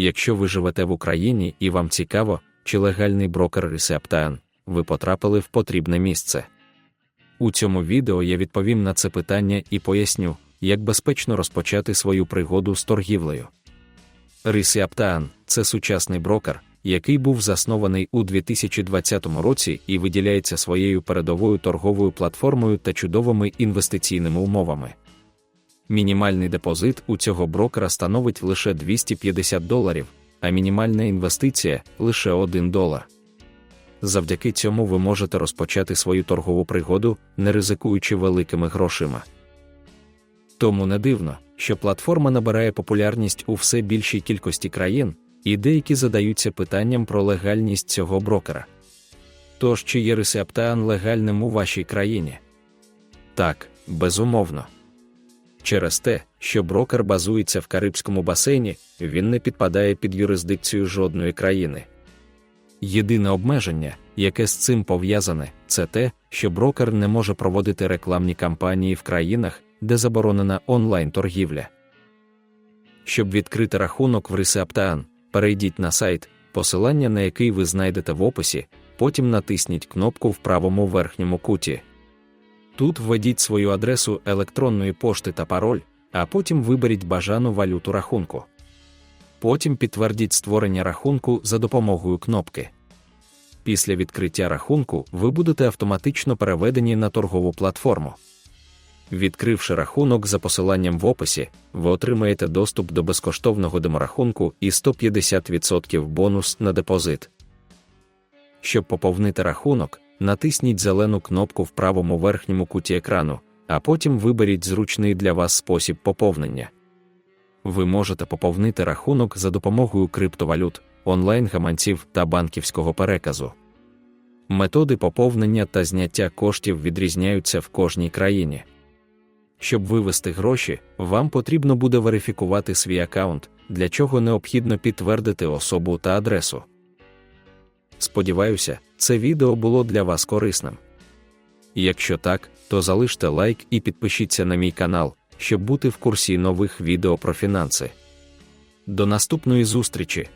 Якщо ви живете в Україні і вам цікаво, чи легальний брокер Reception, ви потрапили в потрібне місце. У цьому відео я відповім на це питання і поясню, як безпечно розпочати свою пригоду з торгівлею. Reception – це сучасний брокер, який був заснований у 2020 році і виділяється своєю передовою торговою платформою та чудовими інвестиційними умовами. Мінімальний депозит у цього брокера становить лише 250 доларів, а мінімальна інвестиція лише 1 долар. Завдяки цьому ви можете розпочати свою торгову пригоду, не ризикуючи великими грошима. Тому не дивно, що платформа набирає популярність у все більшій кількості країн, і деякі задаються питанням про легальність цього брокера. Тож, чи є ресептан легальним у вашій країні? Так, безумовно. Через те, що брокер базується в Карибському басейні, він не підпадає під юрисдикцію жодної країни. Єдине обмеження, яке з цим пов'язане, це те, що брокер не може проводити рекламні кампанії в країнах, де заборонена онлайн-торгівля. Щоб відкрити рахунок в Receptaan, перейдіть на сайт, посилання на який ви знайдете в описі, потім натисніть кнопку в правому верхньому куті. Тут введіть свою адресу електронної пошти та пароль, а потім виберіть бажану валюту рахунку. Потім підтвердіть створення рахунку за допомогою кнопки. Після відкриття рахунку ви будете автоматично переведені на торгову платформу. Відкривши рахунок за посиланням в описі, ви отримаєте доступ до безкоштовного деморахунку і 150% бонус на депозит. Щоб поповнити рахунок, натисніть зелену кнопку в правому верхньому куті екрану, а потім виберіть зручний для вас спосіб поповнення. Ви можете поповнити рахунок за допомогою криптовалют, онлайн-гаманців та банківського переказу. Методи поповнення та зняття коштів відрізняються в кожній країні. Щоб вивести гроші, вам потрібно буде верифікувати свій аккаунт, для чого необхідно підтвердити особу та адресу. Сподіваюся, це відео було для вас корисним. Якщо так, то залиште лайк і підпишіться на мій канал, щоб бути в курсі нових відео про фінанси. До наступної зустрічі!